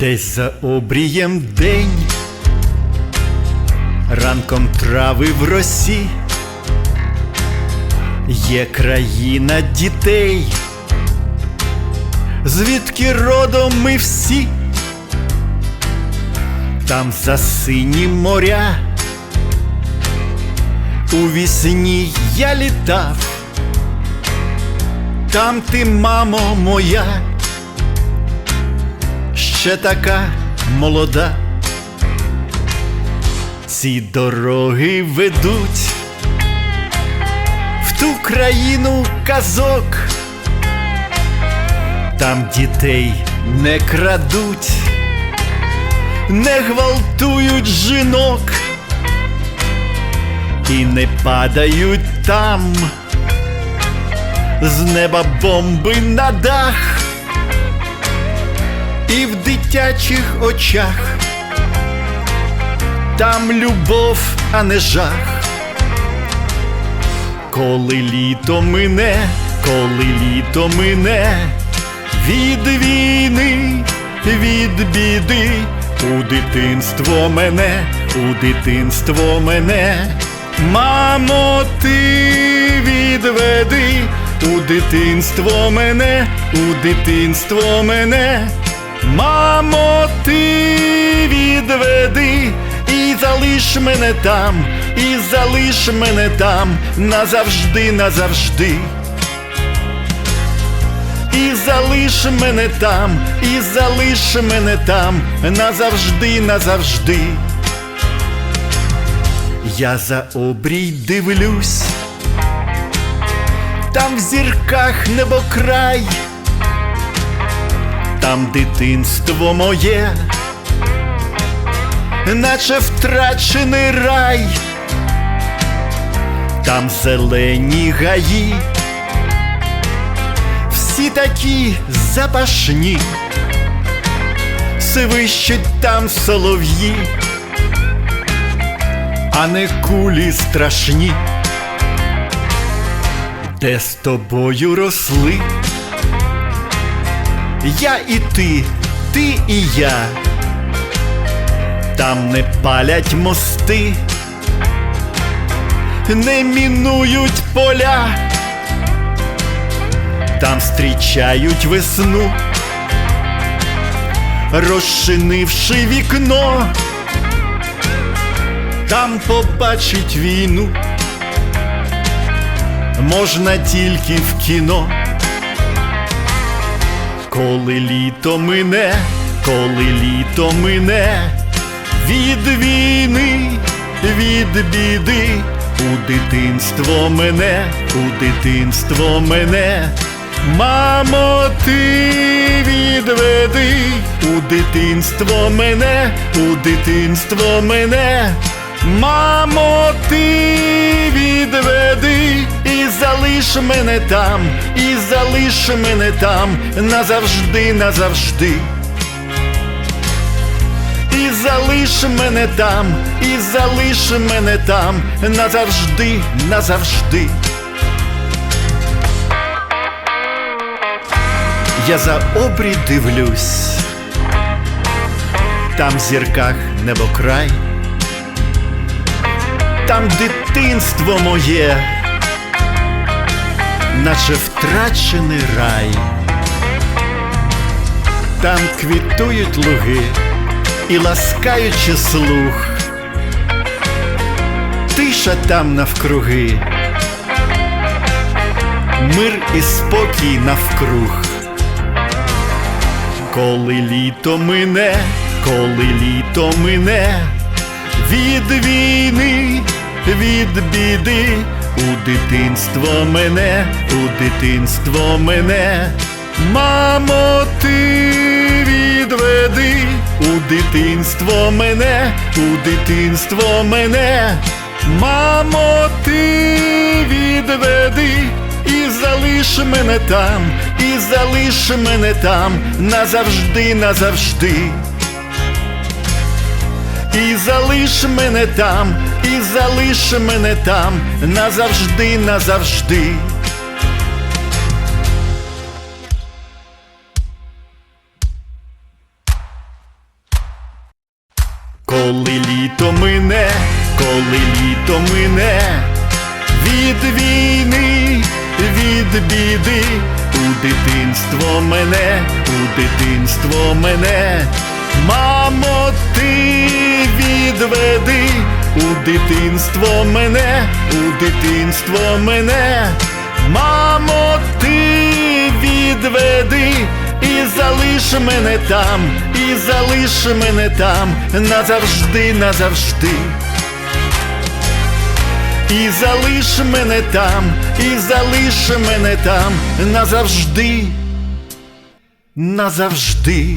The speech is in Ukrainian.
Десь за обрієм день, ранком трави в росі, є країна дітей, звідки родом ми всі, там за сині моря, у вісні я літав, там ти, мамо моя ще така молода. Ці дороги ведуть в ту країну казок, там дітей не крадуть, не гвалтують жінок і не падають там з неба бомби на дах і в дитячих очах там любов, а не жах. Коли літо мине, коли літо мине, від війни, від біди, у дитинство мене, у дитинство мене, мамо, ти відведи, у дитинство мене, у дитинство мене. Мамо, ти відведи і залиш мене там, і залиш мене там назавжди, назавжди. І залиш мене там, і залиш мене там назавжди, назавжди. Я за обрій дивлюсь, там в зірках небокрай там дитинство моє, наче втрачений рай, там зелені гаї, всі такі запашні, свищуть там солов'ї, а не кулі страшні, де з тобою росли я і ти, ти і я, там не палять мости, не мінують поля, там зустрічають весну, розчинивши вікно, там побачить війну, можна тільки в кіно. Коли літо мине, коли літо мине, від війни, від біди, у дитинство мене, у дитинство мене, мамо, ти відведи, у дитинство мене, у дитинство мене, мамо, ти відведи. І залиш мене там, і залиш мене там назавжди, назавжди. І залиш мене там, і залиш мене там назавжди, назавжди. Я за обрій дивлюсь, там в зірках небокрай, там дитинство моє наче втрачений рай, там квітують луги і ласкаючи слух, тиша там навкруги, мир і спокій навкруг. Коли літо мине, коли літо мине, від війни, від біди. У дитинство мене, у дитинство мене, мамо, ти відведи, у дитинство мене, у дитинство мене, мамо, ти відведи. І залиш мене там, і залиш мене там. Назавжди, назавжди. І залиш мене там, і залиш мене там назавжди, назавжди. Коли літо мине, коли літо мине, від війни, від біди, у дитинство мене, у дитинство мене, мамо, ти дитинство мене, у дитинство мене, мамо, ти відведи. І залиш мене там, і залиш мене там назавжди, назавжди. І залиш мене там, і залиш мене там назавжди, назавжди.